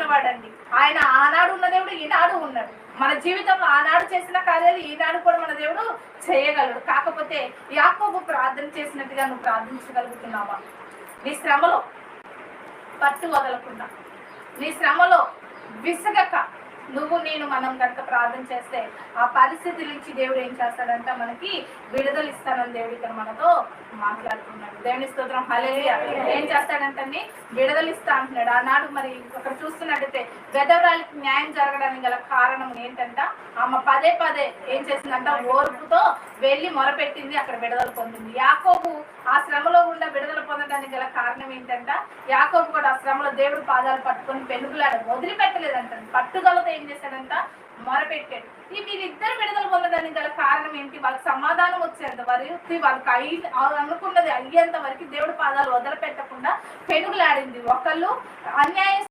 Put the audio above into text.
ఉన్నవాడండి. ఆయన ఆనాడు ఉన్న దేవుడు ఈనాడు ఉన్నాడు. మన జీవితంలో ఆనాడు చేసిన కార్యాలు ఈనాడు కూడా మన దేవుడు చేయగలడు. కాకపోతే యాకోబు ప్రార్థన చేసినట్టుగా నువ్వు ప్రార్థించగలుగుతున్నావా? నీ శ్రమలో పట్టు వదలకుండా నీ శ్రమలో విసగక నువ్వు నేను మనం కనుక ప్రార్థన చేస్తే ఆ పరిస్థితి నుంచి దేవుడు ఏం చేస్తాడంట? మనకి విడుదల ఇస్తానని దేవుడు ఇక్కడ మనతో మాట్లాడుతున్నాడు. దేవుని స్తోత్రం. హల్లెలూయా. ఏం చేస్తాడంటే విడుదల ఇస్తా అంటున్నాడు. ఆనాడు మరి అక్కడ చూస్తున్నట్టయితే గదవరాలకి న్యాయం జరగడానికి గల కారణం ఏంటంట? ఆమె పదే పదే ఏం చేసిందంట? ఓర్పుతో వెళ్ళి మొరపెట్టింది అక్కడ విడుదల పొందింది. యాకోబు ఆ శ్రమలో గుండా విడుదల పొందడానికి గల కారణం ఏంటంట? యాకోబు కూడా ఆ శ్రమలో దేవుడు పాదాలు పట్టుకొని పెనుగులాడ వదిలిపెట్టలేదంట పట్టుదలతో ఏం చేశాడంట? మొరపెట్టాడు. ఈ వీరిద్దరు విడుదల పొందడానికి గల కారణం ఏంటి? వాళ్ళకి సమాధానం వచ్చేంత వరకు వాళ్ళకి అయి అనుకున్నది అయ్యేంత వరకు దేవుడు పాదాలు వదలపెట్టకుండా పెనుగులాడింది. ఒకళ్ళు అన్యాయం